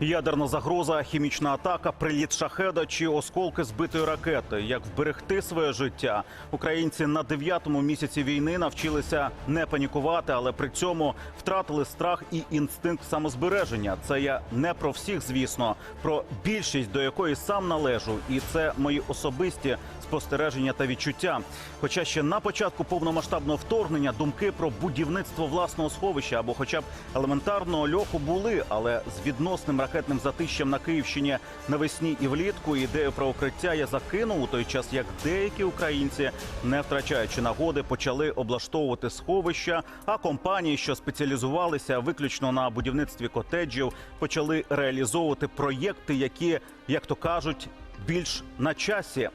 Ядерна загроза, хімічна атака, приліт шахеда чи осколки збитої ракети. Як вберегти своє життя? Українці на дев'ятому місяці війни навчилися не панікувати, але при цьому втратили страх і інстинкт самозбереження. Це я не про всіх, звісно, про більшість, до якої сам належу, і це мої особисті спостереження та відчуття. Хоча ще на початку повномасштабного вторгнення думки про будівництво власного сховища або, хоча б елементарного льоху були, але з відносним ракетним затищем на Київщині навесні і влітку ідею про укриття я закинув у той час, як деякі українці, не втрачаючи нагоди, почали облаштовувати сховища. А компанії, що спеціалізувалися виключно на будівництві котеджів, почали реалізовувати проєкти, які, як то кажуть, більш на часі.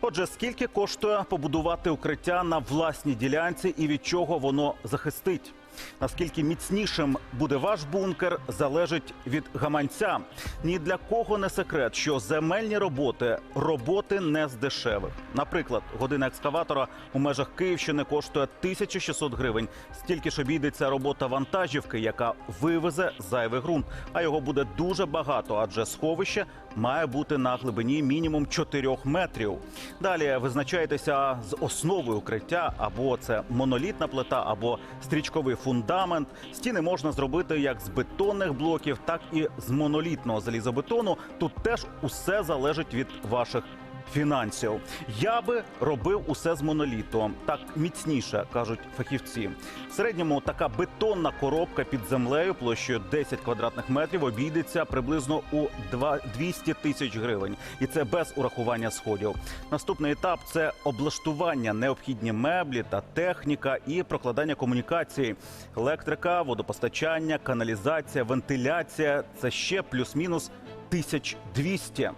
Отже, скільки коштує побудувати укриття на власній ділянці і від чого воно захистить? Наскільки міцнішим буде ваш бункер, залежить від гаманця. Ні для кого не секрет, що земельні роботи роботи не з дешевих. Наприклад, година екскаватора у межах Київщини коштує 1600 гривень. Стільки ж обійдеться робота вантажівки, яка вивезе зайвий ґрунт. А його буде дуже багато, адже сховище має бути на глибині мінімум 4 метрів. Далі визначаєтеся з основою укриття, або це монолітна плита, або стрічковий фундамент. Стіни можна зробити як з бетонних блоків, так і з монолітного залізобетону. Тут теж усе залежить від ваших. Фінансів я би робив усе з моноліту, так міцніше кажуть фахівці. В середньому така бетонна коробка під землею площею 10 квадратних метрів обійдеться приблизно у 2 200 тисяч гривень, і це без урахування сходів. Наступний етап це облаштування, необхідні меблі та техніка і прокладання комунікацій, електрика, водопостачання, каналізація, вентиляція. Це ще плюс-мінус 1200.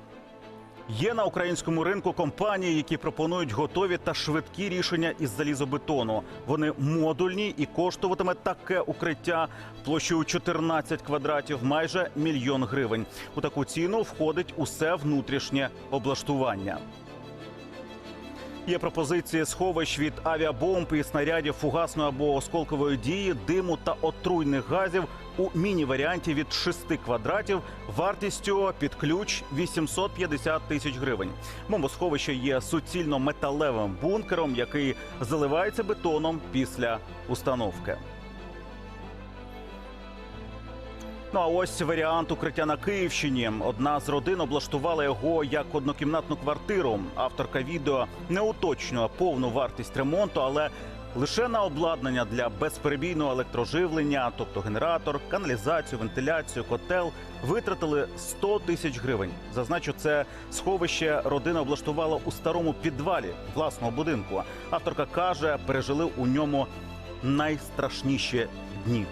Є на українському ринку компанії, які пропонують готові та швидкі рішення із залізобетону. Вони модульні і коштуватиме таке укриття площею 14 квадратів, майже мільйон гривень. У таку ціну входить усе внутрішнє облаштування. Є пропозиції сховищ від авіабомб і снарядів фугасної або осколкової дії, диму та отруйних газів у міні-варіанті від 6 квадратів вартістю під ключ 850 тисяч гривень. Бомбосховище є суцільно металевим бункером, який заливається бетоном після установки. Ну а ось варіант укриття на Київщині. Одна з родин облаштувала його як однокімнатну квартиру. Авторка відео не уточнює повну вартість ремонту, але лише на обладнання для безперебійного електроживлення, тобто генератор, каналізацію, вентиляцію, котел, витратили 100 тисяч гривень. Зазначу, це сховище родина облаштувала у старому підвалі власного будинку. Авторка каже, пережили у ньому найстрашніші дні.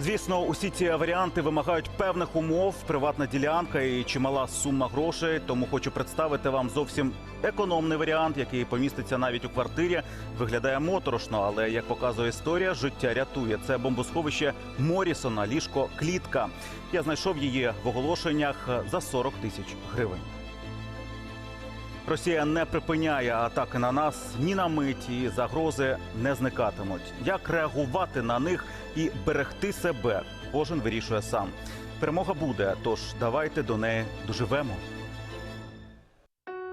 Звісно, усі ці варіанти вимагають певних умов, приватна ділянка і чимала сума грошей. Тому хочу представити вам зовсім економний варіант, який поміститься навіть у квартирі. Виглядає моторошно, але як показує історія, життя рятує. Це бомбосховище Морісона, ліжко клітка. Я знайшов її в оголошеннях за 40 тисяч гривень. Росія не припиняє атаки на нас ні на мить, і загрози не зникатимуть. Як реагувати на них і берегти себе? Кожен вирішує сам. Перемога буде, тож давайте до неї доживемо.